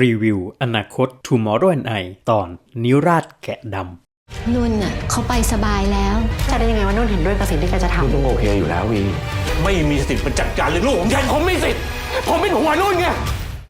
รีวิว อนาคต Tomorrow and I ตอนนิราศแกะดำนุ่นน่ะเขาไปสบายแล้ว จะได้ยังไงว่านุ่นเห็นด้วยกับสิ่งที่แกจะทำต้องโอเคอยู่แล้ววี ไม่มีสิทธิ์มาจัดการเรื่องลูกของฉันผมไม่สิทธิ์ผมเป็นหัวรุ่นไง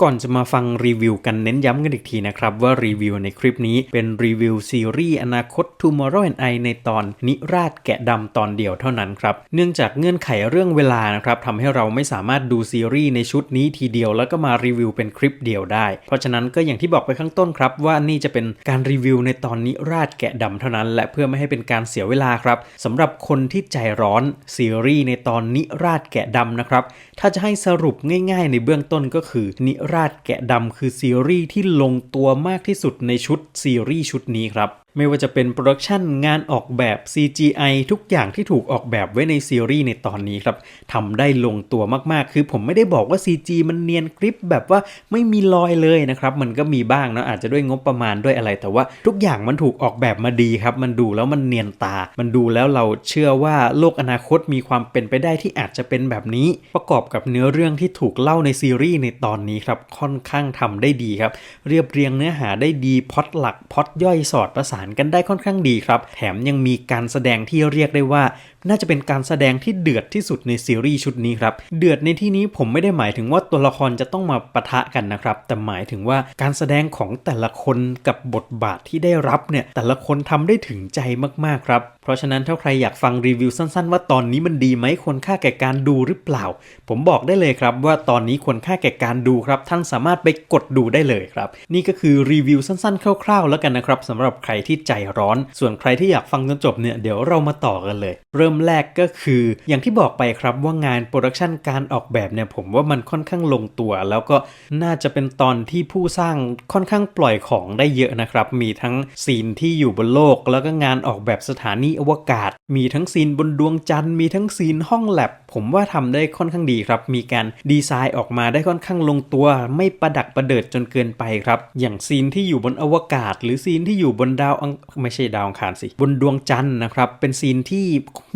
ก่อนจะมาฟังรีวิวกันเน้นย้ำกันอีกทีนะครับว่ารีวิวในคลิปนี้เป็นรีวิวซีรีส์อนาคต Tomorrow and I ในตอนนิราศแกะดำตอนเดียวเท่านั้นครับ เนื่องจากเงื่อนไขเรื่องเวลานะครับทำให้เราไม่สามารถดูซีรีส์ในชุดนี้ทีเดียวแล้วก็มารีวิวเป็นคลิปเดียวได้ เพราะฉะนั้นก็อย่างที่บอกไปข้างต้นครับว่านี่จะเป็นการรีวิวในตอนนิราศแกะดำเท่านั้น และเพื่อไม่ให้เป็นการเสียเวลาครับสำหรับคนที่ใจร้อนซีรีส์ในตอนนิราศแกะดำนะครับถ้าจะให้สรุปง่าย ๆ ในเบื้องต้นก็คือนิราชแกะดำคือซีรีส์ที่ลงตัวมากที่สุดในชุดซีรีส์ชุดนี้ครับ ไม่ว่าจะเป็นโปรดักชันงานออกแบบ CGI ทุกอย่างที่ถูกออกแบบไว้ในซีรีส์ในตอนนี้ครับทำได้ลงตัวมากๆ คือผมไม่ได้บอกว่า CG มันเนียนกริปแบบว่าไม่มีรอยเลยนะครับ มันก็มีบ้างนะอาจจะด้วยงบประมาณด้วยอะไร แต่ว่าทุกอย่างมันถูกออกแบบมาดีครับ มันดูแล้วมันเนียนตา มันดูแล้วเราเชื่อว่าโลกอนาคตมีความเป็นไปได้ที่อาจจะเป็นแบบนี้ ประกอบกับเนื้อเรื่องที่ถูกเล่าในซีรีส์ในตอนนี้ครับค่อนข้างทำได้ดีครับ เรียบเรียงเนื้อหาได้ดีพอตหลักพอตย่อยสอดประสานกันได้ค่อนข้างดีครับ แถมยังมีการแสดงที่เรียกได้ว่า น่าจะเป็นการแสดงที่เดือดที่สุดในซีรีส์ชุดนี้ครับเดือดในที่นี้ผมไม่ได้หมายถึงว่าตัวละครจะต้องมาปะทะกันนะครับ แต่หมายถึงว่าการแสดงของแต่ละคนกับบทบาทที่ได้รับเนี่ยแต่ละคนทำได้ถึงใจมากๆครับ เพราะฉะนั้นถ้าใครอยากฟังรีวิวสั้นๆ ว่าตอนนี้มันดีไหมควรค่าแก่การดูหรือเปล่า ผมบอกได้เลยครับว่าตอนนี้ควรค่าแก่การดูครับ ท่านสามารถไปกดดูได้เลยครับ นี่ก็คือรีวิวสั้นๆ คร่าวๆ แล้วกันนะครับสำหรับใครที่ใจร้อน ส่วนใครที่อยากฟังจนจบเนี่ยเดี๋ยวเรามาต่อกันเลย เริ่มแรกก็คือ อย่างที่บอกไปครับว่างานโปรดักชันการออกแบบเนี่ยผมว่ามันค่อนข้างลงตัว แล้วก็น่าจะเป็นตอนที่ผู้สร้างค่อนข้างปล่อยของได้เยอะนะครับ มีทั้งซีนที่อยู่บนโลก แล้วก็งานออกแบบสถานีอวกาศ มีทั้งซีนบนดวงจันทร์มีทั้งซีนห้องแลบผมว่าทำได้ค่อนข้างดีครับ มีการดีไซน์ออกมาได้ค่อนข้างลงตัว ไม่ประดักประเดิดจนเกินไปครับ อย่างซีนที่อยู่บนอวกาศ หรือซีนที่อยู่บนดาวไม่ใช่ดาวอังคารสิ บนดวงจันทร์นะครับ เป็นซีนที่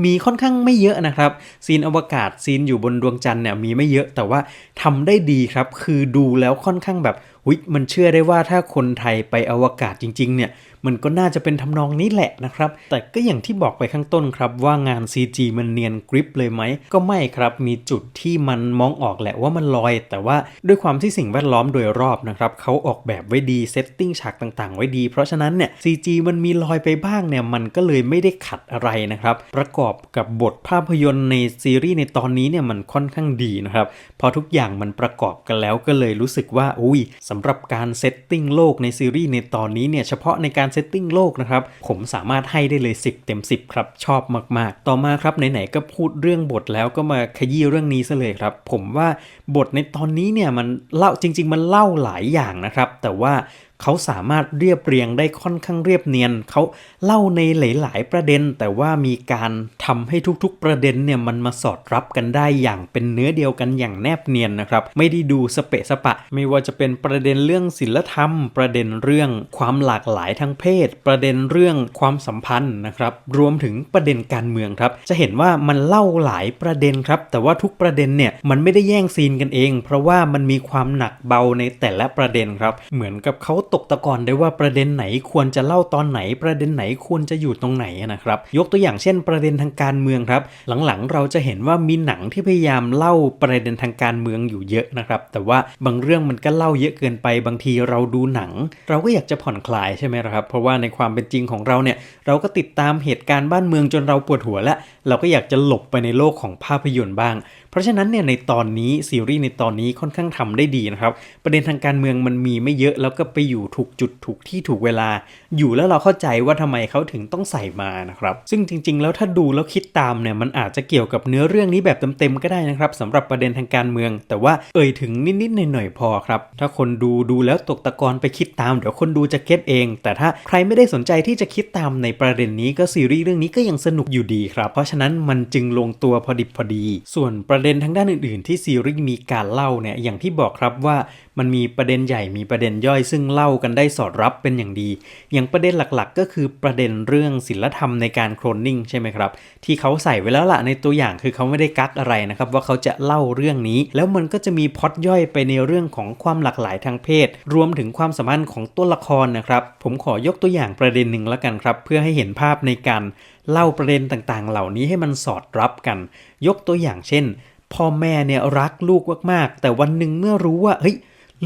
มีีค่อนข้างไม่เยอะนะครับ ซีนอวกาศซีนอยู่บนดวงจันทร์เนี่ยมีไม่เยอะแต่ว่าทำได้ดีครับ คือดูแล้วค่อนข้างแบบ วิมันเชื่อได้ว่าถ้าคนไทยไปอวกาศจริงๆเนี่ยมันก็น่าจะเป็นทำนองนี้แหละนะครับ แต่ก็อย่างที่บอกไปข้างต้นครับว่างาน CG มันเนียนกริปเลยไหม ก็ไม่ครับมีจุดที่มันมองออกแหละว่ามันลอย แต่ว่าด้วยความที่สิ่งแวดล้อมโดยรอบนะครับเขาออกแบบไว้ดีเซตติ้งฉากต่างๆ ไว้ดี เพราะฉะนั้นเนี่ย CG มันมีลอยไปบ้างเนี่ยมันก็เลยไม่ได้ขัดอะไรนะครับ ประกอบกับบทภาพยนตร์ในซีรีส์ในตอนนี้เนี่ยมันค่อนข้างดีนะครับพอทุกอย่างมันประกอบกันแล้วก็เลยรู้สึกว่าอุ้ยสำหรับการเซตติ้งโลกในซีรีส์ในตอนนี้เนี่ยเฉพาะในการเซตติ้งโลกนะครับผมสามารถให้ได้เลย 10 เต็ม 10 ครับ ชอบมาก ๆ ต่อมาครับไหนๆก็พูดเรื่องบทแล้วก็มาขยี้เรื่องนี้ซะเลยครับ ผมว่าบทในตอนนี้เนี่ยมันเล่าจริง ๆ มันเล่าหลายอย่างนะครับ แต่ว่า เขาสามารถเรียบเรียงได้ค่อนข้างเรียบเนียน เขาเล่าในหลาย ๆ ประเด็น แต่ว่ามีการทำให้ทุกๆ ประเด็นเนี่ยมันมาสอดรับกันได้อย่างเป็นเนื้อเดียวกันอย่างแนบเนียนนะครับ ไม่ได้ดูสเปะสปะ ไม่ว่าจะเป็นประเด็นเรื่องศิลธรรม ประเด็นเรื่องความหลากหลายทางเพศ ประเด็นเรื่องความสัมพันธ์นะครับ รวมถึงประเด็นการเมืองครับ จะเห็นว่ามันเล่าหลายประเด็นครับ แต่ว่าทุกประเด็นเนี่ยมันไม่ได้แย่งซีนกันเอง เพราะว่ามันมีความหนักเบาในแต่ละประเด็นครับ เหมือนกับเขาตกตะกอนได้ว่าประเด็นไหนควรจะเล่าตอนไหน ประเด็นไหนควรจะอยู่ตรงไหนนะครับ ยกตัวอย่างเช่น ประเด็นทางการเมืองครับ หลังๆ เราจะเห็นว่ามีหนังที่พยายามเล่าประเด็นทางการเมืองอยู่เยอะนะครับ แต่ว่าบางเรื่องมันก็เล่าเยอะเกินไป บางทีเราดูหนัง เราก็อยากจะผ่อนคลายใช่ไหมครับ เพราะว่าในความเป็นจริงของเราเนี่ย เราก็ติดตามเหตุการณ์บ้านเมืองจนเราปวดหัวแล้วเราก็อยากจะหลบไปในโลกของภาพยนตร์บ้าง เพราะฉะนั้นเนี่ยในตอนนี้ซีรีส์ในตอนนี้ค่อนข้างทำได้ดีนะครับ ประเด็นทางการเมืองมันมีไม่เยอะแล้วก็ไปอยูู่่ถูกจุดถูกที่ถูกเวลา อยู่แล้วเราเข้าใจว่าทำไมเขาถึงต้องใส่มานะครับ ซึ่งจริง ๆ แล้วถ้าดูแล้วคิดตามเนี่ยมันอาจจะเกี่ยวกับเนื้อเรื่องนี้แบบเต็มๆก็ได้นะครับสำหรับประเด็นทางการเมือง แต่ว่าเอ่ยถึงนิดๆหน่อยๆพอครับ ถ้าคนดูดูแล้วตกตะกอนไปคิดตาม เดี๋ยวคนดูจะเก็ตเอง แต่ถ้าใครไม่ได้สนใจที่จะคิดตามในประเด็นนี้ก็ซีรีส์เรื่องนี้ก็ยังสนุกอยู่ดีครับ เพราะฉะนั้นมันจึงลงตัวพอดิบพอดี ส่วนประเด็นเด็นทางด้านอื่น ๆ ที่ซีรีส์มีการเล่าเนี่ยอย่างที่บอกครับว่ามันมีประเด็นใหญ่มีประเด็นย่อยซึ่งเล่ากันได้สอดรับเป็นอย่างดี อย่างประเด็นหลักๆ ก็คือประเด็นเรื่องศิลธรรมในการโคลนนิ่งใช่ไหมครับ ที่เขาใส่ไว้แล้วล่ะในตัวอย่างคือเขาไม่ได้กักอะไรนะครับ ว่าเขาจะเล่าเรื่องนี้ แล้วมันก็จะมีพอดย่อยไปในเรื่องของความหลากหลายทางเพศ รวมถึงความสัมพันธ์ของตัวละครนะครับ ผมขอยกตัวอย่างประเด็นหนึ่งแล้วกันครับ เพื่อให้เห็นภาพในการเล่าประเด็นต่างๆ เหล่านี้ให้มันสอดรับกัน ยกตัวอย่างเช่น พ่อแม่เนี่ยรักลูกมากๆ แต่วันหนึ่งเมื่อรู้ว่าเฮ้ย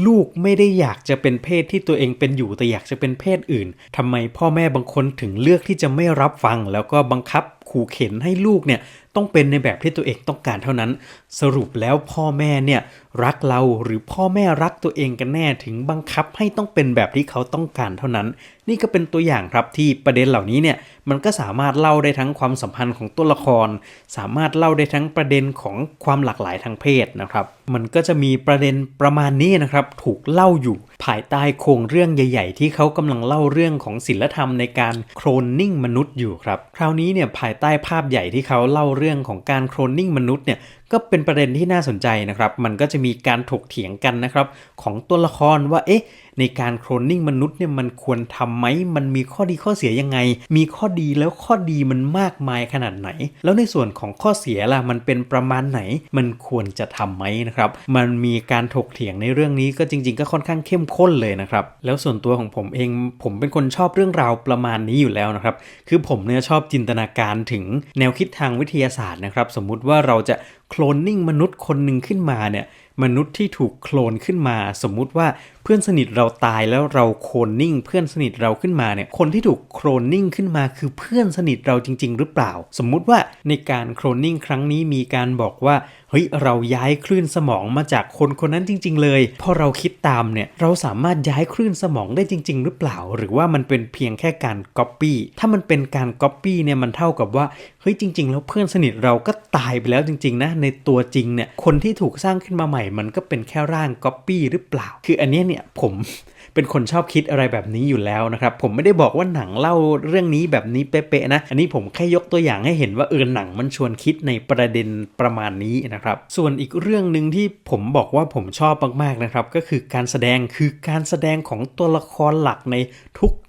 ลูกไม่ได้อยากจะเป็นเพศที่ตัวเองเป็นอยู่แต่อยากจะเป็นเพศอื่นทำไมพ่อแม่บางคนถึงเลือกที่จะไม่รับฟัง แล้วก็บังคับขู่เข็นให้ลูกเนี่ย ต้องเป็นในแบบที่ตัวเองต้องการเท่านั้น สรุปแล้วพ่อแม่เนี่ยรักเราหรือพ่อแม่รักตัวเองกันแน่ถึงบังคับให้ต้องเป็นแบบที่เขาต้องการเท่านั้น นี่ก็เป็นตัวอย่างครับที่ประเด็นเหล่านี้เนี่ยมันก็สามารถเล่าได้ทั้งความสัมพันธ์ของตัวละคร สามารถเล่าได้ทั้งประเด็นของความหลากหลายทางเพศนะครับ มันก็จะมีประเด็นประมาณนี้นะครับถูกเล่าอยู่ภายใต้โครงเรื่องใหญ่ ๆ ที่เขากำลังเล่าเรื่องของศิลธรรมในการโคลนนิ่งมนุษย์อยู่ครับ คราวนี้เนี่ยภายใต้ภาพใหญ่ที่เขาเล่าเรื่องของการโคลนนิ่งมนุษย์เนี่ยก็เป็นประเด็นที่น่าสนใจนะครับ มันก็จะมีการถกเถียงกันนะครับของตัวละครว่าเอ๊ะในการโคลนนิ่งมนุษย์เนี่ยมันควรทำไหมมันมีข้อดีข้อเสียยังไง มีข้อดีแล้วข้อดีมันมากมายขนาดไหน แล้วในส่วนของข้อเสียล่ะมันเป็นประมาณไหน มันควรจะทำไหมนะครับ มันมีการถกเถียงในเรื่องนี้ก็จริง ๆ ก็ค่อนข้างเข้มข้นเลยนะครับ แล้วส่วนตัวของผมเองผมเป็นคนชอบเรื่องราวประมาณนี้อยู่แล้วนะครับ คือผมเนี่ยชอบจินตนาการถึงแนวคิดทางวิทยาศาสตร์นะครับ สมมุติว่าเราจะโคลนนิ่งมนุษย์คนหนึ่งขึ้นมาเนี่ย มนุษย์ที่ถูกโคลนขึ้นมา สมมุติว่าเพื่อนสนิทเราตายแล้วเราโคลนนิ่ง เพื่อนสนิทเราขึ้นมาเนี่ยคนที่ถูกโคลนนิ่งขึ้นมาคือเพื่อนสนิทเราจริง ๆ หรือเปล่า สมมุติว่าในการโคลนนิ่งครั้งนี้มีการบอกว่า เฮ้ยเราย้ายคลื่นสมองมาจากคนคนนั้นจริง ๆ เลยพอเราคิดตามเนี่ยเราสามารถย้ายคลื่นสมองได้จริง ๆ หรือเปล่า หรือว่ามันเป็นเพียงแค่การก๊อปปี้ถ้ามันเป็นการก๊อปปี้เนี่ยมันเท่ากับว่าเฮ้ยจริง ๆ แล้วเพื่อนสนิทเราก็ตายไปแล้วจริง ๆ นะ ในตัวจริงเนี่ยคนที่ถูกสร้างขึ้นมาใหม่ มันก็เป็นแค่ร่างก๊อปปี้หรือเปล่า คืออันนี้เนี่ยผม เป็นคนชอบคิดอะไรแบบนี้อยู่แล้วนะครับผมไม่ได้บอกว่าหนังเล่าเรื่องนี้แบบนี้เป๊ะๆนะ อันนี้ผมแค่ยกตัวอย่างให้เห็นว่าเออหนังมันชวนคิดในประเด็นประมาณนี้นะครับ ส่วนอีกเรื่องหนึ่งที่ผมบอกว่าผมชอบมากๆนะครับ ก็คือการแสดงคือการแสดงของตัวละครหลักใน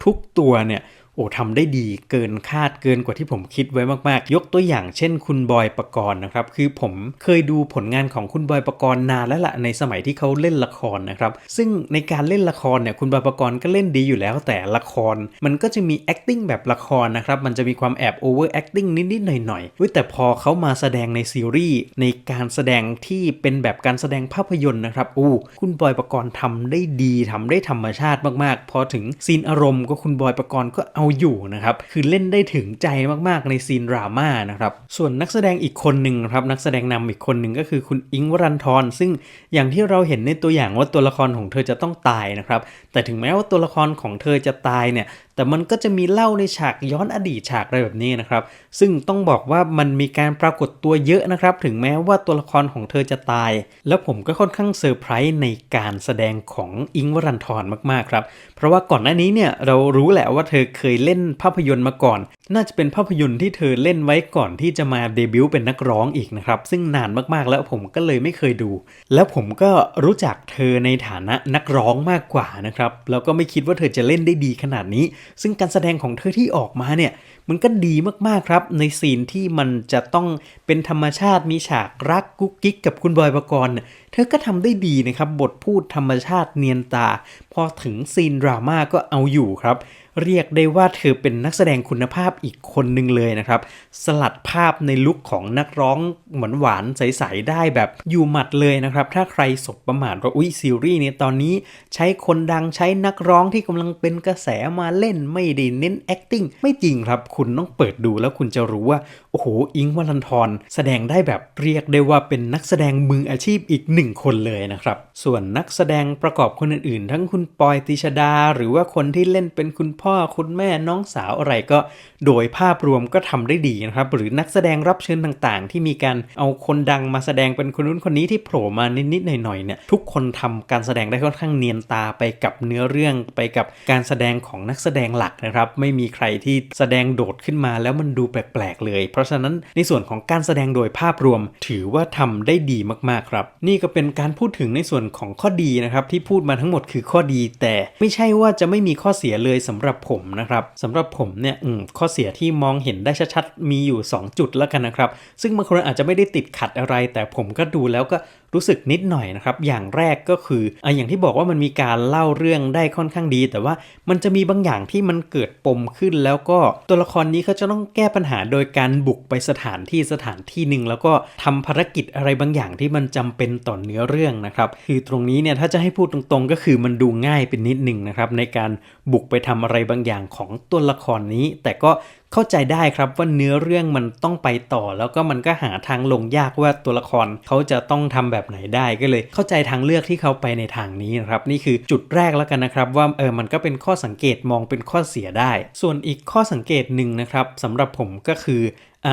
ทุกๆตัวเนี่ย โอ้ทำได้ดีเกินคาดเกินกว่าที่ผมคิดไว้มากๆ ยกตัวอย่างเช่นคุณบอยปกรณ์นะครับ คือผมเคยดูผลงานของคุณบอยปกรณ์นานแล้วล่ะในสมัยที่เขาเล่นละครนะครับ ซึ่งในการเล่นละครเนี่ยคุณบอยปกรณ์ก็เล่นดีอยู่แล้ว แต่ละครมันก็จะมี acting แบบละครนะครับ มันจะมีความแอบ over acting นิดๆหน่อยๆว้ยแต่พอเขามาแสดงในซีรีส์ในการแสดงที่เป็นแบบการแสดงภาพยนตร์นะครับอู้คุณบอยปกรณ์ทำได้ดีทำได้ธรรมชาติมากๆ พอถึงซีนอารมณ์ก็คุณบอยปกรณ์ก็เอาอยู่นะครับ คือเล่นได้ถึงใจมากๆในซีนดราม่านะครับ ส่วนนักแสดงอีกคนหนึ่งครับ นักแสดงนำอีกคนหนึ่งก็คือคุณอิงวรันทรซึ่งอย่างที่เราเห็นในตัวอย่างว่าตัวละครของเธอจะต้องตายนะครับ แต่ถึงแม้ว่าตัวละครของเธอจะตายเนี่ยแต่มันก็จะมีเล่าในฉากย้อนอดีตฉากอะไรแบบนี้นะครับ ซึ่งต้องบอกว่ามันมีการปรากฏตัวเยอะนะครับ ถึงแม้ว่าตัวละครของเธอจะตาย แล้วผมก็ค่อนข้างเซอร์ไพรส์ในการแสดงของอิงวรันทรมากๆครับ เพราะว่าก่อนหน้านี้เนี่ยเรารู้แหละว่าเธอเคยเล่นภาพยนตร์มาก่อนน่าจะเป็นภาพยนตร์ที่เธอเล่นไว้ก่อนที่จะมาเดบิวต์เป็นนักร้องอีกนะครับ ซึ่งนานมากๆแล้วผมก็เลยไม่เคยดู แล้วผมก็รู้จักเธอในฐานะนักร้องมากกว่านะครับ แล้วก็ไม่คิดว่าเธอจะเล่นได้ดีขนาดนี้ ซึ่งการแสดงของเธอที่ออกมาเนี่ยมันก็ดีมากๆครับ ในซีนที่มันจะต้องเป็นธรรมชาติมีฉากรักกุ๊กกิ๊กกับคุณบอยปกรณ์เนี่ยเธอก็ทำได้ดีนะครับ บทพูดธรรมชาติเนียนตา พอถึงซีนดราม่าก็เอาอยู่ครับ เรียกได้ว่าเธอเป็นนักแสดงคุณภาพอีกคนหนึ่งเลยนะครับ สลัดภาพในลุคของนักร้องหวานหวานใส ๆ ได้แบบอยู่หมัดเลยนะครับ ถ้าใครสบประมาทว่าอุ้ยซีรีส์เนี่ยตอนนี้ใช้คนดังใช้นักร้องที่กำลังเป็นกระแสมาเล่นไม่ได้เน้น acting ไม่จริงครับคุณต้องเปิดดูแล้วคุณจะรู้ว่า โอ้โห อิงวัลันทรแสดงได้แบบเรียกได้ว่าเป็นนักแสดงมืออาชีพอีกหนึ่งคนเลยนะครับ ส่วนนักแสดงประกอบคนอื่นๆ ทั้งคุณปอยติชดา หรือว่าคนที่เล่นเป็นคุณพ่อคุณแม่น้องสาวอะไรก็ โดยภาพรวมก็ทำได้ดีนะครับ หรือนักแสดงรับเชิญต่างๆ ที่มีการเอาคนดังมาแสดงเป็นคนนู้นคนนี้ที่โผล่มานิดๆหน่อยๆเนี่ยทุกคนทำการแสดงได้ค่อนข้างเนียนตาไปกับเนื้อเรื่องไปกับการแสดงของนักแสดงหลักนะครับ ไม่มีใครที่แสดงโดดดขึ้นมาแล้วมันดูแปลกๆเลย เพราะฉะนั้นในส่วนของการแสดงโดยภาพรวม ถือว่าทำได้ดีมากๆครับ นี่ก็เป็นการพูดถึงในส่วนของข้อดีนะครับที่พูดมาทั้งหมดคือข้อดี แต่ไม่ใช่ว่าจะไม่มีข้อเสียเลยสำหรับผมนะครับสำหรับผมเนี่ยข้อเสียที่มองเห็นได้ชัดๆมีอยู่ 2 จุดแล้วกันนะครับ ซึ่งบางคนอาจจะไม่ได้ติดขัดอะไร แต่ผมก็ดูแล้วก็ รู้สึกนิดหน่อยนะครับ อย่างแรกก็คือออย่างที่บอกว่ามันมีการเล่าเรื่องได้ค่อนข้างดี แต่ว่ามันจะมีบางอย่างที่มันเกิดปมขึ้น แล้วก็ตัวละครนี้เขาจะต้องแก้ปัญหาโดยการบุกไปสถานที่สถานที่หนึ่งแล้วก็ทำภารกิจอะไรบางอย่างที่มันจำเป็นต่อเนื้อเรื่องนะครับ คือตรงนี้เนี่ยถ้าจะให้พูดตรงๆ ก็คือมันดูง่ายเป็นนิดหนึ่งนะครับในการบุกไปทำอะไรบางอย่างของตัวละครนี้ แต่ก็ เข้าใจได้ครับว่าเนื้อเรื่องมันต้องไปต่อ แล้วก็มันก็หาทางลงยากว่าตัวละครเขาจะต้องทำแบบไหนได้ก็เลย เข้าใจทางเลือกที่เขาไปในทางนี้นะครับ นี่คือจุดแรกแล้วกันนะครับ ว่าเออมันก็เป็นข้อสังเกตมองเป็นข้อเสียได้ ส่วนอีกข้อสังเกตหนึ่งนะครับสำหรับผมก็คือ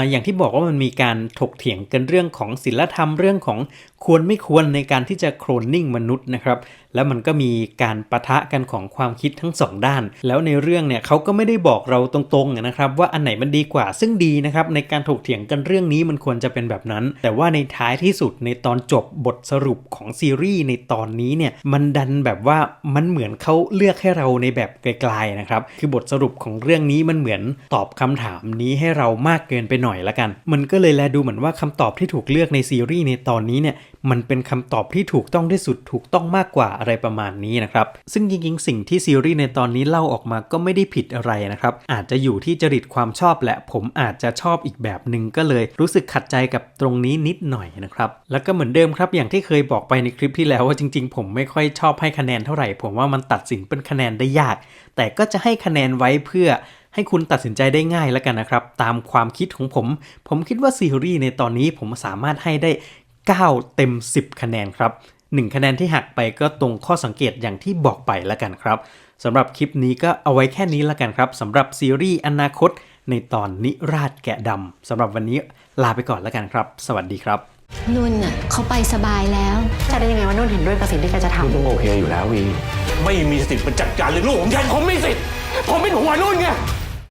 อย่างที่บอกว่ามันมีการถกเถียงกันเรื่องของศิลธรรมเรื่องของควรไม่ควรในการที่จะโครนนิ่งมนุษย์นะครับ แล้วมันก็มีการปะทะกันของความคิดทั้งสองด้าน แล้วในเรื่องเนี่ยเขาก็ไม่ได้บอกเราตรงๆนะครับว่าอันไหนมันดีกว่าซึ่งดีนะครับในการถกเถียงกันเรื่องนี้มันควรจะเป็นแบบนั้น แต่ว่าในท้ายที่สุดในตอนจบบทสรุปของซีรีส์ในตอนนี้เนี่ยมันดันแบบว่ามันเหมือนเขาเลือกให้เราในแบบไกลๆนะครับคือบทสรุปของเรื่องนี้มันเหมือนตอบคำถามนี้ให้เรามากเกินไปหน่อยละกัน มันก็เลยแลดูเหมือนว่าคำตอบที่ถูกเลือกในซีรีส์ในตอนนี้เนี่ยมันเป็นคำตอบที่ถูกต้องที่สุดถูกต้องมากกว่าอะไรประมาณนี้นะครับ ซึ่งจริงๆ สิ่งที่ซีรีส์ในตอนนี้เล่าออกมาก็ไม่ได้ผิดอะไรนะครับ อาจจะอยู่ที่จริตความชอบแหละ ผมอาจจะชอบอีกแบบหนึ่งก็เลย รู้สึกขัดใจกับตรงนี้นิดหน่อยนะครับ แล้วก็เหมือนเดิมครับอย่างที่เคยบอกไปในคลิปที่แล้วว่าจริง ๆ ผมไม่ค่อยชอบให้คะแนนเท่าไหร่ ผมว่ามันตัดสินเป็นคะแนนได้ยาก แต่ก็จะให้คะแนนไว้เพื่อ ให้คุณตัดสินใจได้ง่ายแล้วกันนะครับ ตามความคิดของผม ผมคิดว่าซีรีส์ในตอนนี้ผมสามารถให้ได้ 9 เต็ม 10 คะแนนครับ 1 คะแนนที่หักไปก็ตรงข้อสังเกตอย่างที่บอกไปแล้วกันครับสำหรับคลิปนี้ก็เอาไว้แค่นี้แล้วกันครับสำหรับซีรีส์อนาคตในตอนนิราชแกะดำสำหรับวันนี้ลาไปก่อนแล้วกันครับ สวัสดีครับนุ่นน่ะเขาไปสบายแล้ว จะได้ยังไงว่านุ่นเห็นด้วยกับสิ่งที่แกจะคุณทำ ต้องโอเคอยู่แล้ววี ไม่มีสิทธิ์มาจัดการเรื่องลูกของฉันผมมีสิทธิ์ ผมเป็นหัวรุ่นไง